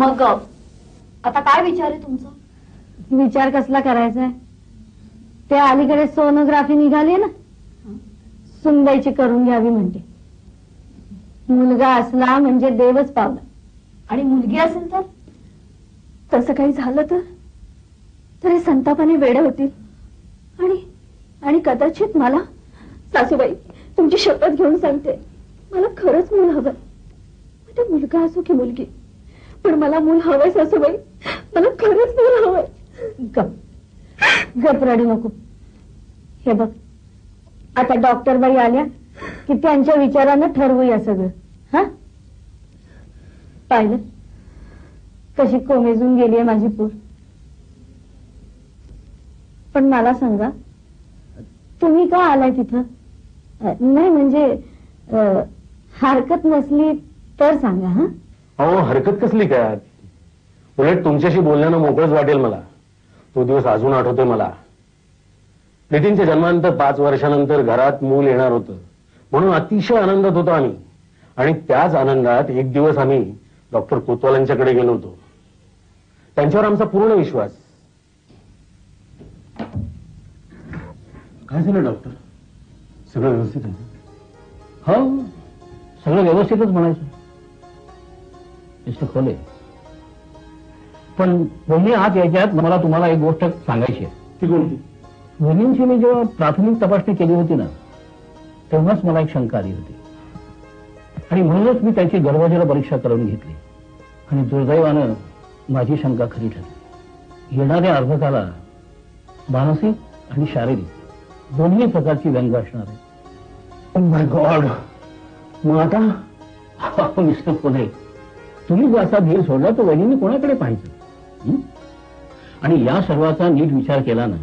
मग आता काय विचार आहे तुमचा? विचार कसला करायचा ते अलीकडे सोनोग्राफी निघाली ना? सुनबाईची करून घ्यावी म्हणते. मुलगा असला म्हणजे देवच पावला. आणि मुलगी असेल तर? तसं काही झालं तर? तर संतापाने वेड होतील. आणि आणि कदाचित मला सासूबाई तुमची शपथ घेऊन सांगते. मला खरंच मूल हवं. ते मुलगा असो की मुलगी पण मला मूल हवंय सासूबाई. मला खरंच मूल हवंय. गप. गप रडू नको. हे बघ. आता डॉक्टर बाई आल्या की त्यांच्या विचारानं ठरवूया सगळं. हा? पाहिलं? कशी कोमेजून गेलीये माझी पूर. पण मला सांगा तुम्ही का आलाय तिथं? नाही म्हणजे हरकत नसली तर सांगा हा? अहो हरकत कसली काय? उलट तुमच्याशी बोलण्यानं मोकळच वाटेल मला. तो दिवस अजून आठवतोय मला. नितीनच्या जन्मानंतर पाच वर्षानंतर घरात मूल येणार होतं. म्हणून अतिशय आनंदात होतो आम्ही. आणि त्याच आनंदात एक दिवस आम्ही डॉक्टर कोतवालांच्याकडे गेलो होतो. त्यांच्यावर आमचा पूर्ण विश्वास. काय झालं डॉक्टर? सगळं व्यवस्थित आहे. हो सगळं व्यवस्थितच म्हणायचं. मिस्टर खोले. पण वहिनी आज यायच्यात मला तुम्हाला एक गोष्ट सांगायची आहे. ती कोणती? वहिनींची मी जेव्हा प्राथमिक तपासणी केली होती ना तेव्हाच मला एक शंका आली होती. आणि म्हणूनच मी त्याची गर्भाजल परीक्षा करून घेतली. आणि दुर्दैवानं माझी शंका खरी ठरली. येणाऱ्या अर्भकाला मानसिक आणि शारीरिक दोन्ही प्रकारची व्यंग असणार आहे. माय गॉड मग आता? मिस्टर कोणे तुम्ही जर असा धीर सोडला तर वहिनीने कोणाकडे हं? आणि या सर्वाचा नीट विचार केला ना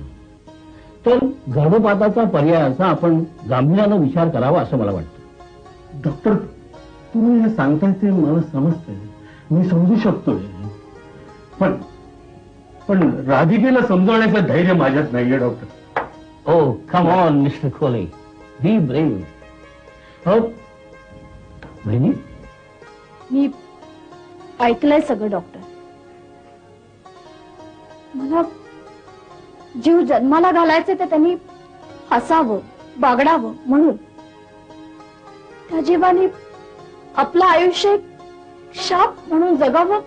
तर गर्भपाताचा पर्यायाचा आपण गांभीर्यानं विचार करावा असं मला वाटतं. डॉक्टर तुम्ही हे सांगताय ते मला समजतंय. मी समजू शकतोय. पण पण राधिकेला समजवण्याचं धैर्य माझ्यात नाहीये doctor. Oh come on mister Khole be brave हो बहिणी ऐकलंय सगळं डॉक्टर. मला जीव जन्माला घालायचे तर त्यांनी हसावं बागडावं म्हणून. त्या जीवाने आपलं आयुष्य शाप म्हणून जगावं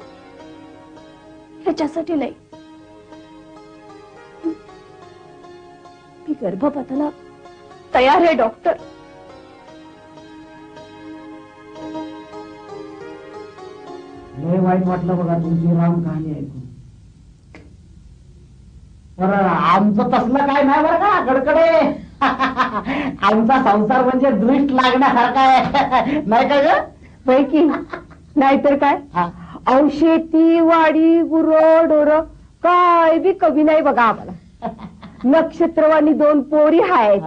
ह्याच्यासाठी नाही. मी गर्भपाताला तयार आहे डॉक्टर. लय वाईट वाटलं बघा तुमची राम कहाणी ऐकून. तर आमचं तसलं काय नाही बरं का? कडकडे आमचा संसार म्हणजे दृष्ट लागण्यासारखा आहे. नाही का ग? पैकी नाहीतर काय? हा. अहो शेती वाडी गुरं डोर काय बी कमी नाही बघा आम्हाला. नक्षत्रवाणी दोन पोरी आहेत.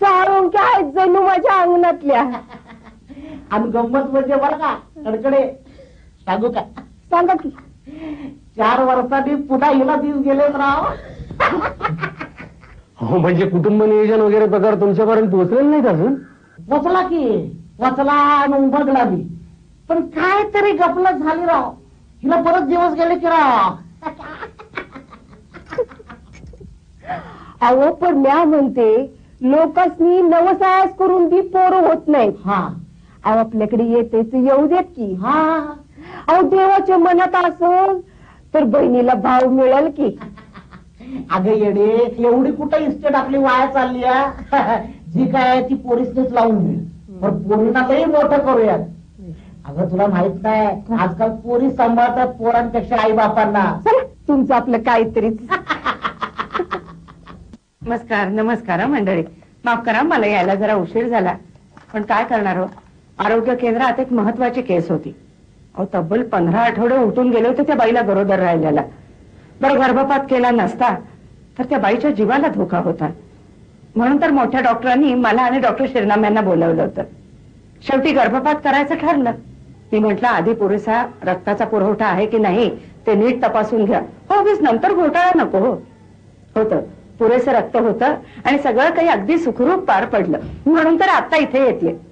साळुंक्या आहेत जणू माझ्या अंगणातल्या. आणि गंमत म्हणजे बरं का कडकडे सांगू का? सांगा की. चार वर्षांनी पुन्हा हिला दिस गेले राव. हो म्हणजे कुटुंब नियोजन वगैरे प्रकार तुमच्यापर्यंत पोहोचलेले नाहीत अजून? पोचला की. पोचला आणि उमगला मी. पण काय तरी गपलत झाली राव. हिला परत दिवस गेले की राव. अहो पण म्या म्हणते लोकांनी नवसायास करून बी पोरं होत नाहीत. हा. अहो आपल्याकडे येते तर येऊ देत की. हा. अहो देवाच्या मनात असल तर बहिणीला भाव मिळेल की. अगं येडे एवढी कुठं इस्टेट आपली वाया चालली आहे? जी काय आहे ती पोरीसनेच लावून मिळेल पण पोरींना लई मोठं करूया अगं तुला माहीत काय आजकाल पोरी सांभाळतात पोरांपेक्षा आई बापांना चला तुमचं आपलं काहीतरीच नमस्कार नमस्कार हं मंडळी. माफ करा मला यायला जरा उशीर झाला. पण काय करणार हो? आरोग्य केंद्रात एक महत्वाची केस होती. अहो तब्बल पंधरा आठवडे उठून गेले होते त्या बाईला गरोदर राहिल्याला बरं गर्भपात केला नसता तर त्या बाईच्या जीवाला धोका होता. म्हणून तर मोठ्या डॉक्टरांनी मला आणि डॉक्टर श्रीराम यांना बोलावलं होतं. शेवटी गर्भपात करायचं ठरलं. मी म्हटलं आधी पुरेसा रक्ताचा पुरवठा आहे की नाही ते नीट तपासून घ्या. हो वीस नंतर घोटाळा नको हो. होतं. पुरेसं रक्त होतं आणि सगळं काही अगदी सुखरूप पार पडलं. म्हणून तर आता इथे येते.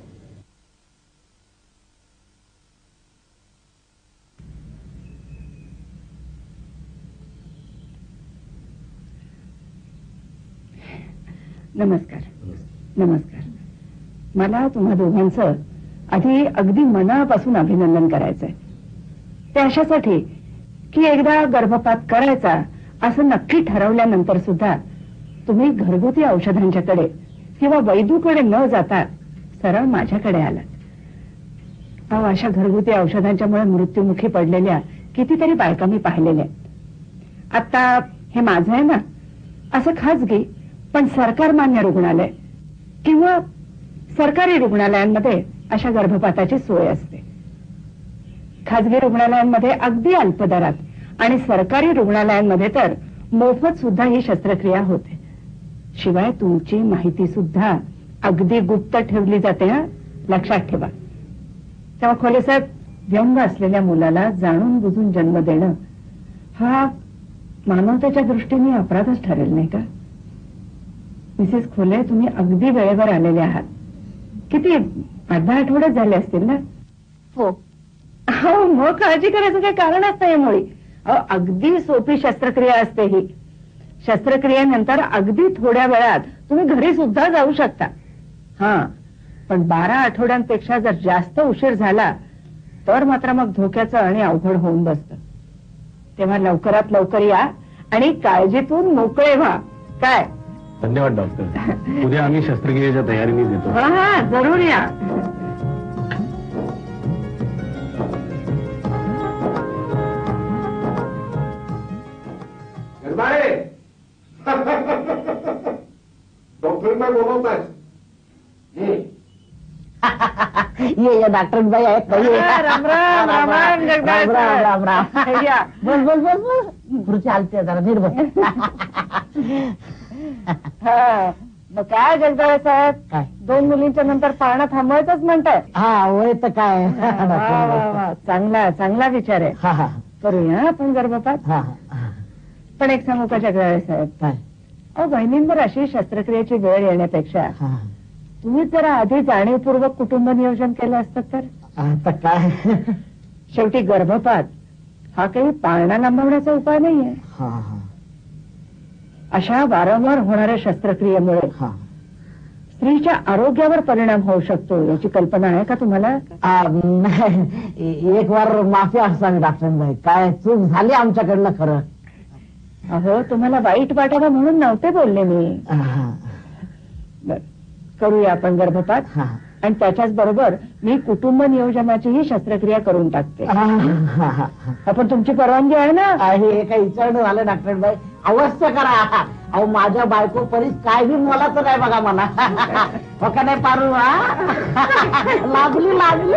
नमस्कार. नमस्कार. मला तुम्हा दोघांचं आधी अगदी मनापासून अभिनंदन करायचंय. ते अशासाठी की एकदा गर्भपात करायचा असं नक्की ठरवल्यानंतर सुद्धा तुम्ही घरगुती औषधांच्याकडे किंवा वैदूकडे न जाता सरळ माझ्याकडे आलात. अहो अशा घरगुती औषधांच्यामुळे मृत्युमुखी पडलेल्या कितीतरी बायका मी पाहिलेल्या आहेत. आता हे माझं आहे ना? असं खाजगी पण सरकार मान्य रुग्णालय किंवा सरकारी रुग्णालयांमध्ये अशा गर्भपाताची सोय असते. खाजगी रुग्णालयांमध्ये अगदी अल्प दरात आणि सरकारी रुग्णालयांमध्ये तर मोफत सुद्धा ही शस्त्रक्रिया होते. शिवाय तुमची माहिती सुद्धा अगदी गुप्त ठेवली जाते ना लक्षात ठेवा. तेव्हा खोले साहेब व्यंग असलेल्या मुलाला जाणून बुजून जन्म देणं हा मानवतेच्या दृष्टीने अपराधच ठरेल नाही का? मिसेस खोले तुम्ही अगदी वेळेवर आलेले आहात. किती आठ दहा आठवड्यात झाले असतील ना? हो. हो मग काळजी करायचं काही कारणच नाही मुळी. अगदी सोपी शस्त्रक्रिया असते ही. शस्त्रक्रियेनंतर अगदी थोड्या वेळात तुम्ही घरी सुद्धा जाऊ शकता. हा पण बारा आठवड्यांपेक्षा जर जास्त उशीर झाला तर मात्र मग धोक्याचं आणि अवघड होऊन बसतं. तेव्हा लवकरात लवकर या आणि काळजीतून मोकळे व्हा. काय? धन्यवाद डॉक्टर. उद्या आम्ही शस्त्रक्रियेच्या तयारीने देतो. हा हा जरूर या. निर्माळे डॉक्टरांना बोलवताय ये ये डॉक्टर बाई आहेत हा, राम राम, राम राम, जगदाळे राम राम राम राम या. बोल बोल बोल बोल. खुर्ची हलते जरा नीट बस हा. मग काय जगदाळे साहेब? काय? दोन मुलींच्या नंतर पाळणं थांबवायचंच म्हणताय. हा होय तर काय. वा, वा, वा. चांगला चांगला विचार आहे. हा हा. करूया आपण गर्भपात? हा हा. पण एक सांगू का जगदाळे साहेब? काय? अहो बहिणींवर अशी शस्त्रक्रियेची वेळ येण्यापेक्षा हा तुम्ही जरा आधी जाणीवपूर्वक कुटुंब नियोजन केलं असतं तर? आता काय? शेवटी गर्भपात हा काही पाळणा लांबवण्याचा उपाय नाहीये. हा हा. अशा वारंवार होणाऱ्या शस्त्रक्रियेमुळे हा. स्त्रीच्या आरोग्यावर परिणाम होऊ शकतो याची कल्पना आहे का तुम्हाला? एक वार माफी असावी डॉक्टर बाई काय चूक झाली आमच्याकडनं खरं? अहो तुम्हाला वाईट वाटावं म्हणून नव्हते बोलले मी. हा. करूया आपण गर्भपात. हा. आणि त्याच्याच बरोबर मी कुटुंब नियोजनाचीही शस्त्रक्रिया करून टाकते. हा, हा, हा. आपण तुमची परवानगी आहे ना? आहे हे काही विचारणं झालं डॉक्टर बाई. अवश्य करा. अहो माझ्या बायको परीस काय बी मला तर नाही बघा म्हणा. हो का नाही पारू हा लागली लागली.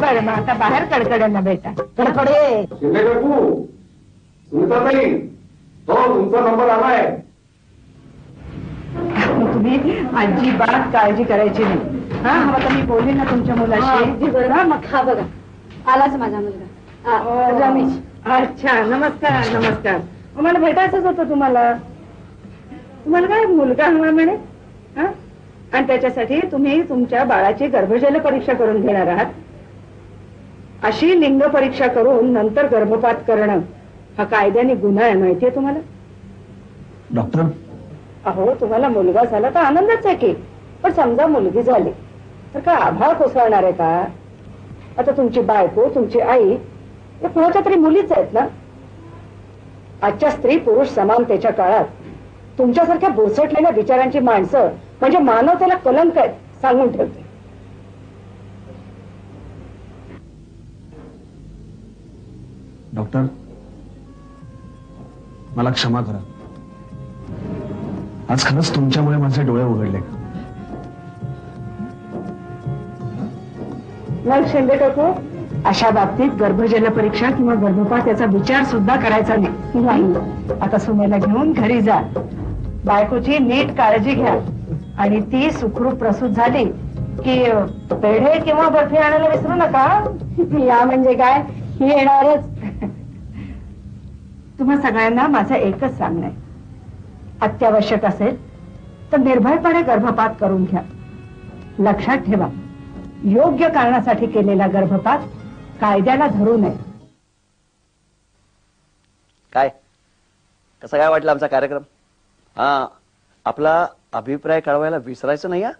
बरं मग आता बाहेर कडकड्यांना कडकडे. शिंदे काकू सुनीताताई हो तुमचा नंबर आलाय. तुम्ही अजिबात काळजी करायची नाही. हा हवं तर मी बोलले ना तुमच्या मुलाशी. बरोबर मग. हा बघा. आलाच माझा मुलगा. आ, रमेश. अच्छा नमस्कार नमस्कार. मग मला भेटायचंच होतं तुम्हाला? तुम्हाला काय मुलगा हवा म्हणे? हा? आणि त्याच्यासाठी तुम्ही तुमच्या बाळाची गर्भजल परीक्षा करून घेणार आहात. अशी लिंग परीक्षा करून नंतर गर्भपात करणं हा कायद्याने गुन्हा आहे माहितीये तुम्हाला? डॉक्टर अहो तुम्हाला मुलगा झाला तर आनंदच आहे की. पण समजा मुलगी झाली तर काय आभाळ कोसळणार आहे का? आता तुमची बायको तुमची आई या कुणाच्या तरी मुलीच आहेत ना? आजच्या स्त्री पुरुष समानतेच्या काळात तुमच्यासारख्या बोसटलेल्या विचारांची माणसं म्हणजे मानवतेला कलंक आहेत सांगून ठेवते. डॉक्टर मला क्षमा करा. आज खरंच तुमच्यामुळे माझे डोळे उघडले. मग शिंदे काकू अशा बाबतीत गर्भजल परीक्षा किंवा गर्भपात याचा विचार सुद्धा करायचा नाही. आता सुनेला घेऊन घरी जा. बायकोची नीट काळजी घ्या. आणि ती सुखरूप प्रसूत झाली की पेढे किंवा बर्फी आणायला विसरू नका. या म्हणजे काय? येणारच. तुम्हा सगळ्यांना माझं एकच सांगणं आहे. अत्यावश्यक असेल तर निर्भयपणे गर्भपात करून घ्या. लक्षात ठेवा योग्य कारणासाठी केलेला गर्भपात कायद्याला धरू नये. काय? कसा काय वाटलं आमचा कार्यक्रम? हा आपला अभिप्राय कळवायला विसरायचं नाही हा?